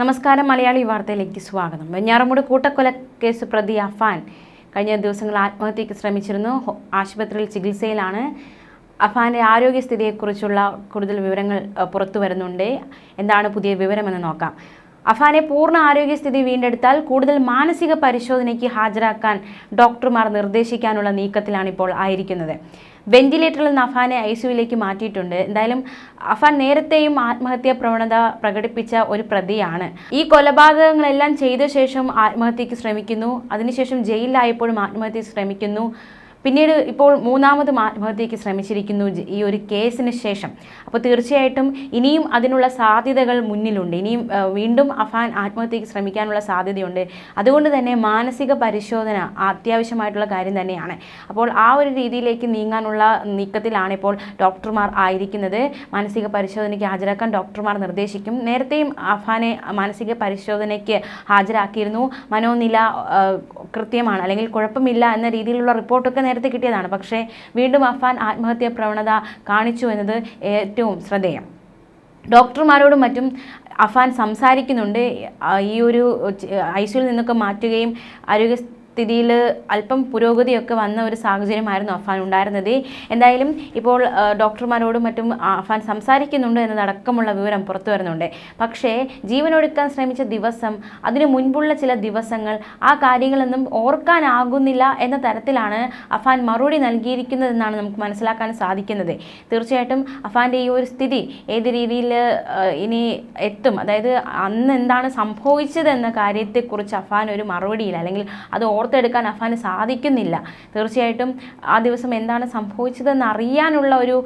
നമസ്കാരം മലയാളി വാർത്തയിലേക്ക് സ്വാഗതം. വെഞ്ഞാറമൂട് കൂട്ടക്കൊല കേസ് പ്രതി അഫാൻ കഴിഞ്ഞ ദിവസങ്ങൾ ആത്മഹത്യയ്ക്ക് ശ്രമിച്ചിരുന്നു. ആശുപത്രിയിൽ ചികിത്സയിലാണ്. അഫാന്റെ ആരോഗ്യസ്ഥിതിയെക്കുറിച്ചുള്ള കൂടുതൽ വിവരങ്ങൾ പുറത്തു വരുന്നുണ്ട്. എന്താണ് പുതിയ വിവരമെന്ന് നോക്കാം. അഫാനെ പൂർണ ആരോഗ്യസ്ഥിതി വീണ്ടെടുത്താൽ കൂടുതൽ മാനസിക പരിശോധനയ്ക്ക് ഹാജരാക്കാൻ ഡോക്ടർമാർ നിർദ്ദേശിക്കാനുള്ള നീക്കത്തിലാണ് ഇപ്പോൾ ആയിരിക്കുന്നത്. വെന്റിലേറ്ററിൽ നിന്ന് അഫാനെ ഐ സിയുയിലേക്ക് മാറ്റിയിട്ടുണ്ട്. എന്തായാലും അഫാൻ നേരത്തെയും ആത്മഹത്യാ പ്രവണത പ്രകടിപ്പിച്ച ഒരു പ്രതിയാണ്. ഈ കൊലപാതകങ്ങളെല്ലാം ചെയ്ത ശേഷം ആത്മഹത്യക്ക് ശ്രമിക്കുന്നു. അതിനുശേഷം ജയിലിലായപ്പോഴും ആത്മഹത്യ ശ്രമിക്കുന്നു. പിന്നീട് ഇപ്പോൾ മൂന്നാമതും ആത്മഹത്യക്ക് ശ്രമിച്ചിരിക്കുന്നു ഈ ഒരു കേസിന് ശേഷം. അപ്പോൾ തീർച്ചയായിട്ടും ഇനിയും അതിനുള്ള സാധ്യതകൾ മുന്നിലുണ്ട്. ഇനിയും വീണ്ടും അഫാൻ ആത്മഹത്യക്ക് ശ്രമിക്കാനുള്ള സാധ്യതയുണ്ട്. അതുകൊണ്ട് തന്നെ മാനസിക പരിശോധന അത്യാവശ്യമായിട്ടുള്ള കാര്യം തന്നെയാണ്. അപ്പോൾ ആ ഒരു രീതിയിലേക്ക് നീങ്ങാനുള്ള നീക്കത്തിലാണ് ഇപ്പോൾ ഡോക്ടർമാർ ആയിരിക്കുന്നത്. മാനസിക പരിശോധനയ്ക്ക് ഹാജരാക്കാൻ ഡോക്ടർമാർ നിർദ്ദേശിക്കും. നേരത്തെയും അഫാനെ മാനസിക പരിശോധനയ്ക്ക് ഹാജരാക്കിയിരുന്നു. മനോനില കൃത്യമാണ്. അല്ലെങ്കിൽ കുഴപ്പമില്ല എന്ന രീതിയിലുള്ള റിപ്പോർട്ടൊക്കെ നേരത്തെ കിട്ടിയതാണ്. പക്ഷേ വീണ്ടും അഫാൻ ആത്മഹത്യാ പ്രവണത കാണിച്ചു എന്നത് ഏറ്റവും ശ്രദ്ധേയം. ഡോക്ടർമാരോടും മറ്റും അഫാൻ സംസാരിക്കുന്നുണ്ട്. ഈ ഒരു ഐ സിയിൽ നിന്നൊക്കെ മാറ്റുകയും ആരോഗ്യസ്ഥിതിയിൽ അല്പം പുരോഗതിയൊക്കെ വന്ന ഒരു സാഹചര്യമായിരുന്നു അഫാൻ ഉണ്ടായിരുന്നത്. എന്തായാലും ഇപ്പോൾ ഡോക്ടർമാരോടും മറ്റും അഫാൻ സംസാരിക്കുന്നുണ്ട് എന്നതടക്കമുള്ള വിവരം പുറത്തു വരുന്നുണ്ട്. പക്ഷേ ജീവനൊടുക്കാൻ ശ്രമിച്ച ദിവസം അതിനു മുൻപുള്ള ചില ദിവസങ്ങൾ ആ കാര്യങ്ങളൊന്നും ഓർക്കാനാകുന്നില്ല എന്ന തരത്തിലാണ് അഫാൻ മറുപടി നൽകിയിരിക്കുന്നതെന്നാണ് നമുക്ക് മനസ്സിലാക്കാൻ സാധിക്കുന്നത്. തീർച്ചയായിട്ടും അഫാന്റെ ഈ ഒരു സ്ഥിതി ഏത് രീതിയിൽ ഇനി എത്തും? അതായത് അന്ന് എന്താണ് സംഭവിച്ചത് എന്ന കാര്യത്തെക്കുറിച്ച് അഫാൻ ഒരു മറുപടിയില്ല. അല്ലെങ്കിൽ അത് ഓർത്തെടുക്കാൻ അഫാന് സാധിക്കുന്നില്ല. തീർച്ചയായിട്ടും ആ ദിവസം എന്താണ് സംഭവിച്ചതെന്ന് അറിയാനുള്ള ഒരു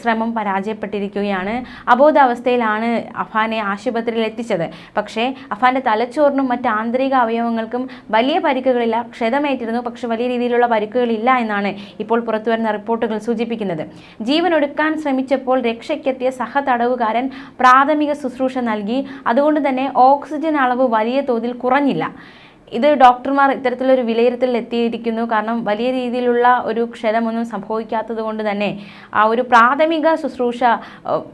ശ്രമം പരാജയപ്പെട്ടിരിക്കുകയാണ്. അബോധാവസ്ഥയിലാണ് അഫാനെ ആശുപത്രിയിൽ എത്തിച്ചത്. പക്ഷേ അഫാന്റെ തലച്ചോറിനും മറ്റ് ആന്തരിക അവയവങ്ങൾക്കും വലിയ പരിക്കുകളില്ല. ക്ഷതമേറ്റിരുന്നു. പക്ഷേ വലിയ രീതിയിലുള്ള പരിക്കുകളില്ല എന്നാണ് ഇപ്പോൾ പുറത്തുവരുന്ന റിപ്പോർട്ടുകൾ സൂചിപ്പിക്കുന്നത്. ജീവനൊടുക്കാൻ ശ്രമിച്ചപ്പോൾ രക്ഷയ്ക്കെത്തിയ സഹതടവുകാരൻ പ്രാഥമിക ശുശ്രൂഷ നൽകി. അതുകൊണ്ട് തന്നെ ഓക്സിജൻ അളവ് വലിയ തോതിൽ കുറഞ്ഞില്ല. ഇത് ഡോക്ടർമാർ ഇത്തരത്തിലൊരു വിലയിരുത്തലിൽ എത്തിയിരിക്കുന്നു കാരണം വലിയ രീതിയിലുള്ള ഒരു ക്ഷതമൊന്നും സംഭവിക്കാത്തത് കൊണ്ട് തന്നെ ആ ഒരു പ്രാഥമിക ശുശ്രൂഷ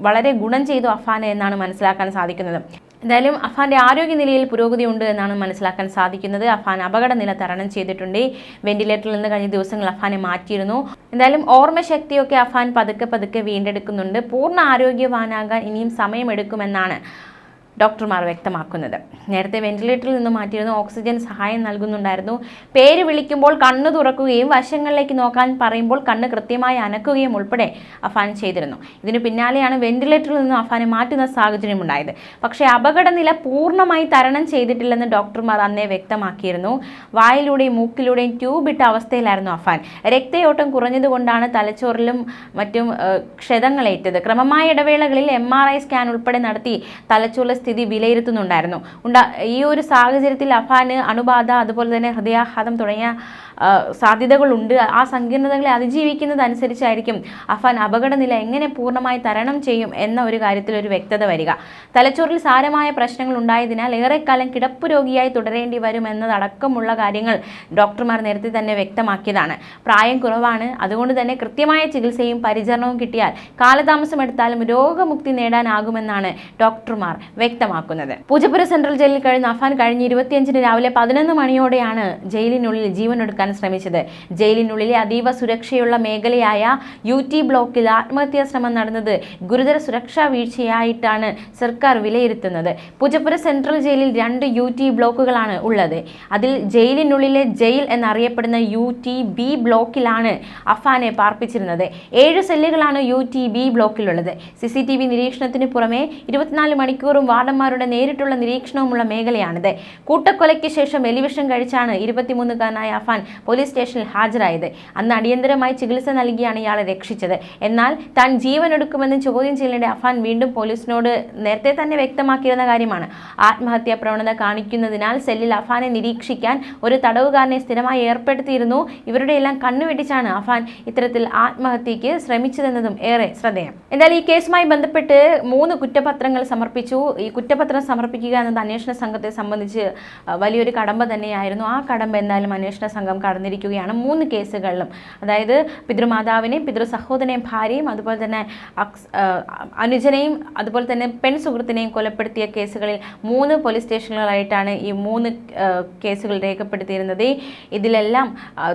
വളരെ ഗുണം ചെയ്തു അഫാന് എന്നാണ് മനസ്സിലാക്കാൻ സാധിക്കുന്നത്. എന്തായാലും അഫാന്റെ ആരോഗ്യനിലയിൽ പുരോഗതി ഉണ്ട് എന്നാണ് മനസ്സിലാക്കാൻ സാധിക്കുന്നത്. അഫാൻ അപകടനില തരണം ചെയ്തിട്ടുണ്ട്. വെന്റിലേറ്ററിൽ നിന്ന് കഴിഞ്ഞ ദിവസങ്ങൾ അഫാനെ മാറ്റിയിരുന്നു. എന്തായാലും ഓർമ്മശക്തിയൊക്കെ അഫാൻ പതുക്കെ പതുക്കെ വീണ്ടെടുക്കുന്നുണ്ട്. പൂർണ ആരോഗ്യവാനാകാൻ ഇനിയും സമയമെടുക്കുമെന്നാണ് ഡോക്ടർമാർ വ്യക്തമാക്കുന്നത്. നേരത്തെ വെന്റിലേറ്ററിൽ നിന്ന് മാറ്റിയിരുന്നു ഓക്സിജൻ സഹായം നൽകുന്നുണ്ടായിരുന്നു. പേര് വിളിക്കുമ്പോൾ കണ്ണ് തുറക്കുകയും വശങ്ങളിലേക്ക് നോക്കാൻ പറയുമ്പോൾ കണ്ണ് കൃത്യമായി അനക്കുകയും ഉൾപ്പെടെ അഫാൻ ചെയ്തിരുന്നു. ഇതിന് പിന്നാലെയാണ് വെന്റിലേറ്ററിൽ നിന്ന് അഫാനെ മാറ്റുന്ന സാഹചര്യം ഉണ്ടായത്. പക്ഷേ അപകടനില പൂർണമായി തരണം ചെയ്തിട്ടില്ലെന്ന് ഡോക്ടർമാർ അന്നേ വ്യക്തമാക്കിയിരുന്നു. വായിലൂടെയും മൂക്കിലൂടെയും ട്യൂബ് ഇട്ട അവസ്ഥയിലായിരുന്നു അഫാൻ. രക്തയോട്ടം കുറഞ്ഞതുകൊണ്ടാണ് തലച്ചോറിലും മറ്റും ക്ഷതങ്ങളേറ്റത്. ക്രമമായ ഇടവേളകളിൽ എം ആർ ഐ സ്കാൻ ഉൾപ്പെടെ നടത്തി തലച്ചോറിലെ സ്ഥിതി വിലയിരുത്തുന്നുണ്ടായിരുന്നു. ഉണ്ടാ ഈ ഒരു സാഹചര്യത്തിൽ അഫാന് അണുബാധ അതുപോലെ തന്നെ ഹൃദയാഘാതം തുടങ്ങിയ സാധ്യതകളുണ്ട്. ആ സങ്കീർണതകളെ അതിജീവിക്കുന്നതനുസരിച്ചായിരിക്കും അഫാൻ അപകടനില എങ്ങനെ പൂർണമായി തരണം ചെയ്യും എന്ന ഒരു കാര്യത്തിൽ ഒരു വ്യക്തത വരിക. തലച്ചോറിൽ സാരമായ പ്രശ്നങ്ങൾ ഉണ്ടായതിനാൽ ഏറെക്കാലം കിടപ്പ് രോഗിയായി തുടരേണ്ടി വരും എന്നതടക്കമുള്ള കാര്യങ്ങൾ ഡോക്ടർമാർ നേരത്തെ തന്നെ വ്യക്തമാക്കിയതാണ്. പ്രായം കുറവാണ്. അതുകൊണ്ട് തന്നെ കൃത്യമായ ചികിത്സയും പരിചരണവും കിട്ടിയാൽ കാലതാമസം എടുത്താലും രോഗമുക്തി നേടാനാകുമെന്നാണ് ഡോക്ടർമാർ വ്യക്തമാക്കുന്നത്. പൂജപ്പുര സെൻട്രൽ ജയിലിൽ കഴിഞ്ഞ അഫാൻ കഴിഞ്ഞ ഇരുപത്തിയഞ്ചിന് രാവിലെ പതിനൊന്ന് മണിയോടെയാണ് ജയിലിനുള്ളിൽ ജീവനൊടുക്കാൻ ശ്രമിച്ചത്. ജയിലിനുള്ളിലെ അതീവ സുരക്ഷയുള്ള മേഖലയായ യു ടി ബ്ലോക്കിൽ ആത്മഹത്യാ ശ്രമം നടന്നത് ഗുരുതര സുരക്ഷാ വീഴ്ചയായിട്ടാണ് സർക്കാർ വിലയിരുത്തുന്നത്. പൂജപ്പുര സെൻട്രൽ ജയിലിൽ രണ്ട് യു ടി ബ്ലോക്കുകളാണ് ഉള്ളത്. അതിൽ ജയിലിനുള്ളിലെ ജയിൽ എന്നറിയപ്പെടുന്ന യു ടി ബി ബ്ലോക്കിലാണ് അഫാനെ പാർപ്പിച്ചിരുന്നത്. ഏഴ് സെല്ലുകളാണ് യു ടി ബി ബ്ലോക്കിലുള്ളത്. സി സി ടി വി നിരീക്ഷണത്തിന് പുറമെ ഇരുപത്തിനാല് മണിക്കൂറും വാർഡന്മാരുടെ നേരിട്ടുള്ള നിരീക്ഷണവുമുള്ള മേഖലയാണിത്. കൂട്ടക്കൊലയ്ക്ക് ശേഷം എലിവിഷം കഴിച്ചാണ് ഇരുപത്തിമൂന്നുകാരനായ അഫാൻ പോലീസ് സ്റ്റേഷനിൽ ഹാജരായത്. അന്ന് അടിയന്തരമായി ചികിത്സ നൽകിയാണ് ഇയാളെ രക്ഷിച്ചത്. എന്നാൽ താൻ ജീവനെടുക്കുമെന്ന് ചോദ്യം ചെയ്യലിനിടെ അഫാൻ വീണ്ടും പോലീസിനോട് നേരത്തെ തന്നെ വ്യക്തമാക്കിയിരുന്ന കാര്യമാണ്. ആത്മഹത്യാ പ്രവണത കാണിക്കുന്നതിനാൽ സെല്ലിൽ അഫാനെ നിരീക്ഷിക്കാൻ ഒരു തടവുകാരനെ സ്ഥിരമായി ഏർപ്പെടുത്തിയിരുന്നു. ഇവരുടെ എല്ലാം കണ്ണുവെട്ടിച്ചാണ് അഫാൻ ഇത്തരത്തിൽ ആത്മഹത്യയ്ക്ക് ശ്രമിച്ചതെന്നതും ഏറെ ശ്രദ്ധേയം. എന്നാൽ ഈ കേസുമായി ബന്ധപ്പെട്ട് മൂന്ന് കുറ്റപത്രങ്ങൾ സമർപ്പിച്ചു. ഈ കുറ്റപത്രം സമർപ്പിക്കുക എന്നത് അന്വേഷണ സംഘത്തെ സംബന്ധിച്ച് വലിയൊരു കടമ്പ തന്നെയായിരുന്നു. ആ കടമ്പ എന്തായാലും അന്വേഷണ സംഘം കടന്നിരിക്കുകയാണ്. മൂന്ന് കേസുകളിലും. അതായത് പിതൃമാതാവിനെയും പിതൃ സഹോദരനെയും ഭാര്യയും അതുപോലെ തന്നെ അനുജനെയും അതുപോലെ തന്നെ പെൺ സുഹൃത്തിനെയും കൊലപ്പെടുത്തിയ കേസുകളിൽ മൂന്ന് പോലീസ് സ്റ്റേഷനുകളായിട്ടാണ് ഈ മൂന്ന് കേസുകൾ രേഖപ്പെടുത്തിയിരുന്നത്. ഇതിലെല്ലാം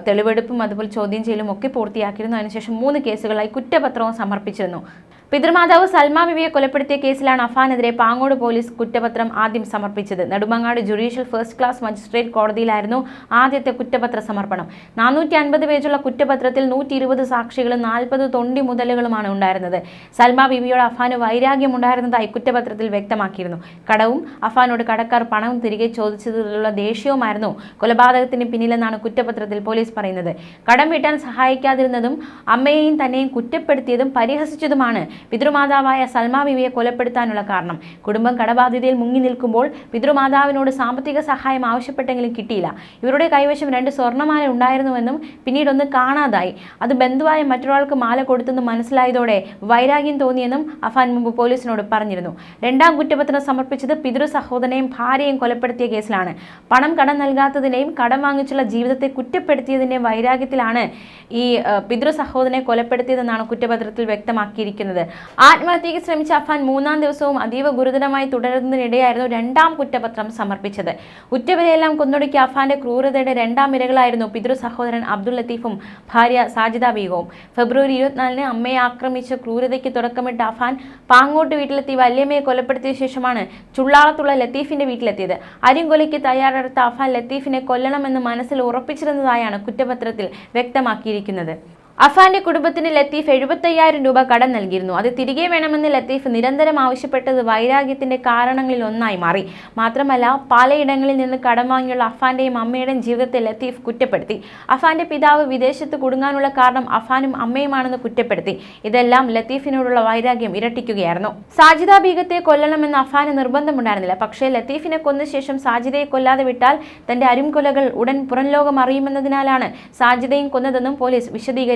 തെളിവെടുപ്പും അതുപോലെ ചോദ്യം ചെയ്യലും ഒക്കെ പൂർത്തിയാക്കിയിരുന്നു. അതിനുശേഷം മൂന്ന് കേസുകളായി കുറ്റപത്രവും സമർപ്പിച്ചിരുന്നു. പിതൃമാതാവ് സൽമാ ബിബിയെ കൊലപ്പെടുത്തിയ കേസിലാണ് അഫാനെതിരെ പാങ്ങോട് പോലീസ് കുറ്റപത്രം ആദ്യം സമർപ്പിച്ചത്. Nedumangad judicial first class magistrate കോടതിയിലായിരുന്നു ആദ്യത്തെ കുറ്റപത്ര സമർപ്പണം. നാനൂറ്റി അൻപത് പേജുള്ള കുറ്റപത്രത്തിൽ നൂറ്റി ഇരുപത് സാക്ഷികളും നാൽപ്പത് തൊണ്ടി മുതലുകളുമാണ് ഉണ്ടായിരുന്നത്. സൽമാ ബിബിയോട് അഫാന് വൈരാഗ്യമുണ്ടായിരുന്നതായി കുറ്റപത്രത്തിൽ വ്യക്തമാക്കിയിരുന്നു. കടവും അഫാനോട് കടക്കാർ പണവും തിരികെ ചോദിച്ചതിലുള്ള ദേഷ്യവുമായിരുന്നു കൊലപാതകത്തിന് പിന്നിലെന്നാണ് കുറ്റപത്രത്തിൽ പോലീസ് പറയുന്നത്. കടം വീട്ടാൻ സഹായിക്കാതിരുന്നതും അമ്മയെയും തന്നെയും കുറ്റപ്പെടുത്തിയതും പരിഹസിച്ചതുമാണ് പിതൃമാതാവായ സൽമാ ബിവിയെ കൊലപ്പെടുത്താനുള്ള കാരണം. കുടുംബം കടബാധ്യതയിൽ മുങ്ങി നിൽക്കുമ്പോൾ പിതൃമാതാവിനോട് സാമ്പത്തിക സഹായം ആവശ്യപ്പെട്ടെങ്കിലും കിട്ടിയില്ല. ഇവരുടെ കൈവശം രണ്ട് സ്വർണമാല ഉണ്ടായിരുന്നുവെന്നും പിന്നീടൊന്ന് കാണാതായി. അത് ബന്ധുവായ മറ്റൊരാൾക്ക് മാല കൊടുത്തെന്ന് മനസ്സിലായതോടെ വൈരാഗ്യം തോന്നിയെന്നും അഫാൻ മുമ്പ് പോലീസിനോട് പറഞ്ഞിരുന്നു. രണ്ടാം കുറ്റപത്രം സമർപ്പിച്ചത് പിതൃ സഹോദരനെയും ഭാര്യയും കൊലപ്പെടുത്തിയ കേസിലാണ്. പണം കടം നൽകാത്തതിനെയും കടം വാങ്ങിച്ചുള്ള ജീവിതത്തെ കുറ്റപ്പെടുത്തിയതിന്റെയും വൈരാഗ്യത്തിലാണ് ഈ പിതൃ സഹോദരനെ കൊലപ്പെടുത്തിയതെന്നാണ് കുറ്റപത്രത്തിൽ വ്യക്തമാക്കിയിരിക്കുന്നത്. ആത്മഹത്യയ്ക്ക് ശ്രമിച്ച അഫാൻ മൂന്നാം ദിവസവും അതീവ ഗുരുതരമായി തുടരുന്നതിനിടെയായിരുന്നു രണ്ടാം കുറ്റപത്രം സമർപ്പിച്ചത്. ഉറ്റവരെയെല്ലാം കൊന്നൊടുക്കിയ അഫാന്റെ ക്രൂരതയുടെ രണ്ടാം ഇരകളായിരുന്നു പിതൃ സഹോദരൻ അബ്ദുൾ ലത്തീഫും ഭാര്യ സാജിദ ബീഗവും ഫെബ്രുവരി ഇരുപത്തിനാലിന് അമ്മയെ ആക്രമിച്ച ക്രൂരതയ്ക്ക് തുടക്കമിട്ട അഫാൻ പാങ്ങോട്ട് വീട്ടിലെത്തി വല്യമ്മയെ കൊലപ്പെടുത്തിയ ശേഷമാണ് ചുള്ളാളത്തുള്ള ലത്തീഫിന്റെ വീട്ടിലെത്തിയത്. അരിങ്കൊലയ്ക്ക് തയ്യാറെടുത്ത അഫാൻ ലത്തീഫിനെ കൊല്ലണമെന്ന് മനസ്സിൽ ഉറപ്പിച്ചിരുന്നതായാണ് കുറ്റപത്രത്തിൽ വ്യക്തമാക്കിയിരിക്കുന്നത്. അഫാന്റെ കുടുംബത്തിന് ലത്തീഫ് എഴുപത്തയ്യായിരം രൂപ കടം നൽകിയിരുന്നു. അത് തിരികെ വേണമെന്ന് ലത്തീഫ് നിരന്തരം ആവശ്യപ്പെട്ടത് വൈരാഗ്യത്തിന്റെ കാരണങ്ങളിൽ ഒന്നായി മാറി. മാത്രമല്ല പലയിടങ്ങളിൽ നിന്ന് കടം വാങ്ങിയുള്ള അഫാന്റെയും അമ്മയുടെയും ജീവിതത്തെ ലത്തീഫ് കുറ്റപ്പെടുത്തി. അഫാന്റെ പിതാവ് വിദേശത്ത് കുടുങ്ങാനുള്ള കാരണം അഫാനും അമ്മയുമാണെന്ന് കുറ്റപ്പെടുത്തി. ഇതെല്ലാം ലത്തീഫിനോടുള്ള വൈരാഗ്യം ഇരട്ടിക്കുകയായിരുന്നു. സാജിദ ബീഗത്തെ കൊല്ലണമെന്ന് അഫാന് നിർബന്ധമുണ്ടായിരുന്നില്ല. പക്ഷേ ലത്തീഫിനെ കൊന്ന ശേഷം സാജിദയെ കൊല്ലാതെ വിട്ടാൽ തന്റെ അരുംകൊലകൾ ഉടൻ പുറംലോകം അറിയുമെന്നതിനാലാണ് സാജിദയും കൊന്നതെന്നും പോലീസ്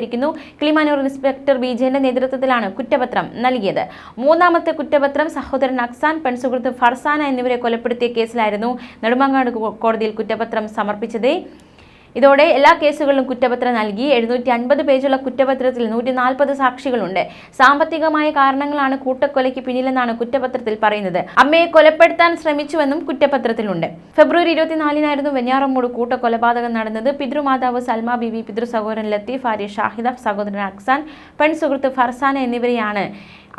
വിശദീകരിക്കുന്നു കിളിമാനൂർ ഇൻസ്പെക്ടർ വിജയന്റെ നേതൃത്വത്തിലാണ് കുറ്റപത്രം നൽകിയത്. മൂന്നാമത്തെ കുറ്റപത്രം സഹോദരൻ അക്സാൻ പെൺസുഹൃത്ത് ഫർസാന എന്നിവരെ കൊലപ്പെടുത്തിയ കേസിലായിരുന്നു നെടുമങ്ങാട് കോടതിയിൽ കുറ്റപത്രം സമർപ്പിച്ചത്. ഇതോടെ എല്ലാ കേസുകളിലും കുറ്റപത്രം നൽകി എഴുന്നൂറ്റി അൻപത് പേജുള്ള കുറ്റപത്രത്തിൽ നൂറ്റി നാൽപ്പത് സാക്ഷികളുണ്ട്. സാമ്പത്തികമായ കാരണങ്ങളാണ് കൂട്ടക്കൊലയ്ക്ക് പിന്നിലെന്നാണ് കുറ്റപത്രത്തിൽ പറയുന്നത്. അമ്മയെ കൊലപ്പെടുത്താൻ ശ്രമിച്ചുവെന്നും കുറ്റപത്രത്തിലുണ്ട്. ഫെബ്രുവരി ഇരുപത്തിനാലിനായിരുന്നു വെഞ്ഞാറമ്മൂട് കൂട്ടക്കൊലപാതകം നടന്നത്. പിതൃമാതാവ് സൽമ ബിബി പിതൃ സഹോദരൻ ലത്തീഫ് ഭാര്യ ഷാഹിദ സഹോദരൻ അക്സാൻ പെൺ സുഹൃത്ത് ഫർസാന എന്നിവരെയാണ്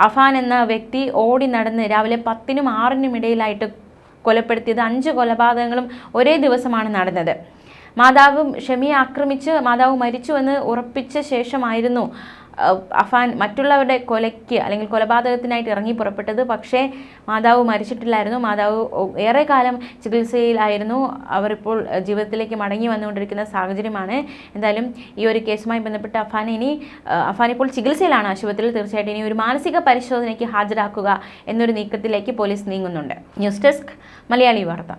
അഫാൻ എന്ന വ്യക്തി ഓടി നടന്ന് രാവിലെ പത്തിനും ആറിനും ഇടയിലായിട്ട് കൊലപ്പെടുത്തിയത്. അഞ്ച് കൊലപാതകങ്ങളും ഒരേ ദിവസമാണ് നടന്നത്. മാതാവും ഷമിയെ ആക്രമിച്ച് മാതാവ് മരിച്ചുവെന്ന് ഉറപ്പിച്ച ശേഷമായിരുന്നു അഫാൻ മറ്റുള്ളവരുടെ കൊലയ്ക്ക് അല്ലെങ്കിൽ കൊലപാതകത്തിനായിട്ട് ഇറങ്ങി പുറപ്പെട്ടത്. പക്ഷേ മാതാവ് മരിച്ചിട്ടില്ലായിരുന്നു. മാതാവ് ഏറെ കാലം ചികിത്സയിലായിരുന്നു. അവരിപ്പോൾ ജീവിതത്തിലേക്ക് മടങ്ങി വന്നുകൊണ്ടിരിക്കുന്ന സാഹചര്യമാണ്. എന്തായാലും ഈ ഒരു കേസുമായി ബന്ധപ്പെട്ട് അഫാൻ ഇനി അഫാൻ ഇപ്പോൾ ചികിത്സയിലാണ്. ആശുപത്രിയിൽ തീർച്ചയായിട്ടും ഇനി ഒരു മാനസിക പരിശോധനയ്ക്ക് ഹാജരാക്കുക എന്നൊരു നീക്കത്തിലേക്ക് പോലീസ് നീങ്ങുന്നുണ്ട്. ന്യൂസ് ഡെസ്ക് മലയാളി വാർത്ത.